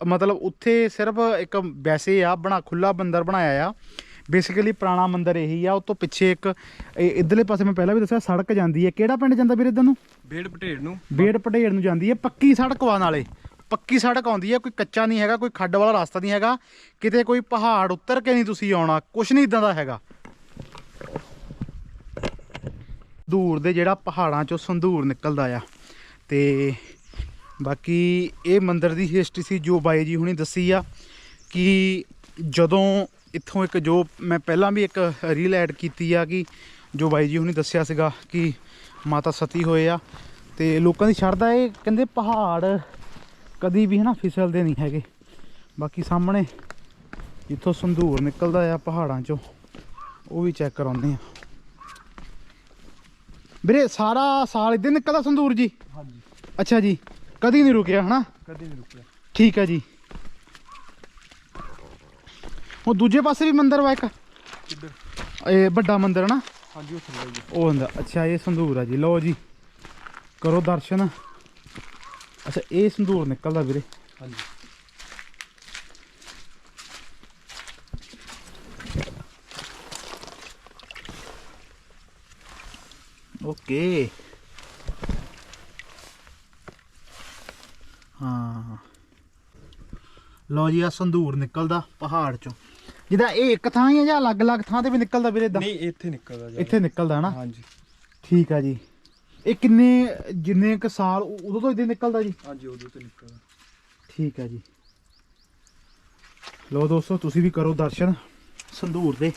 ਮਤਲਬ ਉੱਥੇ ਸਿਰਫ ਇੱਕ ਵੈਸੇ ਆ ਬਣਾ ਖੁੱਲਾ ਮੰਦਿਰ ਬਣਾਇਆ ਆ। ਬੇਸਿਕਲੀ ਪੁਰਾਣਾ ਮੰਦਿਰ ਇਹੀ ਆ ਉਹ ਤੋਂ ਪਿੱਛੇ ਇੱਕ ਇਧਰਲੇ ਪਾਸੇ ਮੈਂ ਪਹਿਲਾਂ ਵੀ ਦੱਸਿਆ ਸੜਕ ਜਾਂਦੀ ਹੈ ਕਿਹੜਾ ਪਿੰਡ ਜਾਂਦਾ ਵੀਰ ਇਧਰ ਨੂੰ? ਬੇੜ ਪਟੇੜ ਨੂੰ। ਬੇੜ ਪਟੇੜ ਨੂੰ ਜਾਂਦੀ ਹੈ ਪੱਕੀ ਸੜਕ ਵਾ ਨਾਲੇ। ਪੱਕੀ ਸੜਕ ਆਉਂਦੀ ਹੈ, ਕੋਈ ਕੱਚਾ ਨਹੀਂ ਹੈਗਾ, ਕੋਈ ਖੱਡ ਵਾਲਾ ਰਸਤਾ ਨਹੀਂ ਹੈਗਾ, ਕਿਤੇ ਕੋਈ ਪਹਾੜ ਉੱਤਰ ਕੇ ਨਹੀਂ ਤੁਸੀਂ ਆਉਣਾ, ਕੁਛ ਨਹੀਂ ਇਦਾਂ ਦਾ ਹੈਗਾ। ਦੂਰ ਦੇ ਜਿਹੜਾ ਪਹਾੜਾਂ ਚੋਂ ਸੰਧੂਰ ਨਿਕਲਦਾ ਆ, ਤੇ ਬਾਕੀ ਇਹ ਮੰਦਿਰ ਦੀ ਹਿਸਟਰੀ ਸੀ, ਜੋ ਬਾਈ ਜੀ ਹੁਣੀ ਦੱਸੀ ਆ, ਕਿ ਜਦੋਂ ਇੱਥੋਂ ਇੱਕ ਜੋ ਮੈਂ ਪਹਿਲਾਂ ਵੀ ਇੱਕ ਰੀਲ ਐਡ ਕੀਤੀ ਆ, ਕਿ ਜੋ ਬਾਈ ਜੀ ਹੁਣੀ ਦੱਸਿਆ ਸੀਗਾ, ਕਿ ਮਾਤਾ ਸਤੀ ਹੋਏ ਆ, ਤੇ ਲੋਕਾਂ ਦੀ ਸ਼ਰਧਾ ਇਹ ਕਹਿੰਦੇ ਪਹਾੜ ਕਦੀ ਵੀ ਹਨਾ ਫਿਸਲਦੇ ਨਹੀਂ ਹੈਗੇ। ਬਾਕੀ ਸਾਹਮਣੇ ਜਿੱਥੋਂ ਸੰਧੂਰ ਨਿਕਲਦਾ ਆ ਪਹਾੜਾਂ ਚੋਂ ਉਹ ਵੀ ਚੈੱਕ ਕਰਾਉਂਦੇ ਆ। ਵੀਰੇ ਸਾਰਾ ਸਾਲ ਇਦਾਂ ਨਿਕਲਦਾ ਸੰਧੂਰ ਜੀ? ਹਾਂਜੀ। ਅੱਛਾ ਜੀ ਕਦੀ ਨਹੀਂ ਰੁਕਿਆ ਹਨਾ? ਕਦੇ ਨਹੀਂ ਰੁਕਿਆ। ਠੀਕ ਹੈ ਜੀ। ਉਹ ਦੂਜੇ ਪਾਸੇ ਵੀ ਮੰਦਿਰ ਵਾ ਇੱਕ? ਕਿੱਧਰ? ਇਹ ਵੱਡਾ ਮੰਦਿਰ ਨਾ? ਹਾਂਜੀ ਉਹ ਥੱਲੇ ਜੀ। ਉਹ ਹੁੰਦਾ ਅੱਛਾ ਇਹ ਸੰਧੂਰ ਆ ਜੀ। ਲਓ ਜੀ ਕਰੋ ਦਰਸ਼ਨ। ਅੱਛਾ ਇਹ ਸੰਧੂਰ ਨਿਕਲਦਾ ਵੀਰੇ। ਹਾਂਜੀ। ਓਕੇ। ਹਾਂ। ਲੋ ਜੀ ਆ ਸੰਧੂਰ ਨਿਕਲਦਾ ਪਹਾੜ ਚੋਂ। ਜਿਹਦਾ ਇਹ ਇੱਕ ਥਾਂ ਹੀ ਆ ਜਾਂ ਅਲੱਗ-ਅਲੱਗ ਥਾਂ ਤੇ ਵੀ ਨਿਕਲਦਾ ਵੀਰੇ ਦਾ ਨਹੀਂ ਇੱਥੇ ਨਿਕਲਦਾ ਇੱਥੇ ਨਿਕਲਦਾ ਨਾ ਹਾਂਜੀ। ਠੀਕ ਆ ਜੀ। ਇਹ ਕਿੰਨੇ ਜਿੰਨੇ ਕ ਸਾਲ ਉ- ਉਦੋਂ ਤੋਂ ਇਦਾਂ ਨਿਕਲਦਾ ਜੀ? ਹਾਂਜੀ ਉਦੋਂ ਤੋਂ ਨਿਕਲਦਾ। ਠੀਕ ਹੈ ਜੀ। ਲੋ ਦੋਸਤੋ ਤੁਸੀਂ ਵੀ ਕਰੋ ਦਰਸ਼ਨ ਸੰਧੂਰ ਦੇ।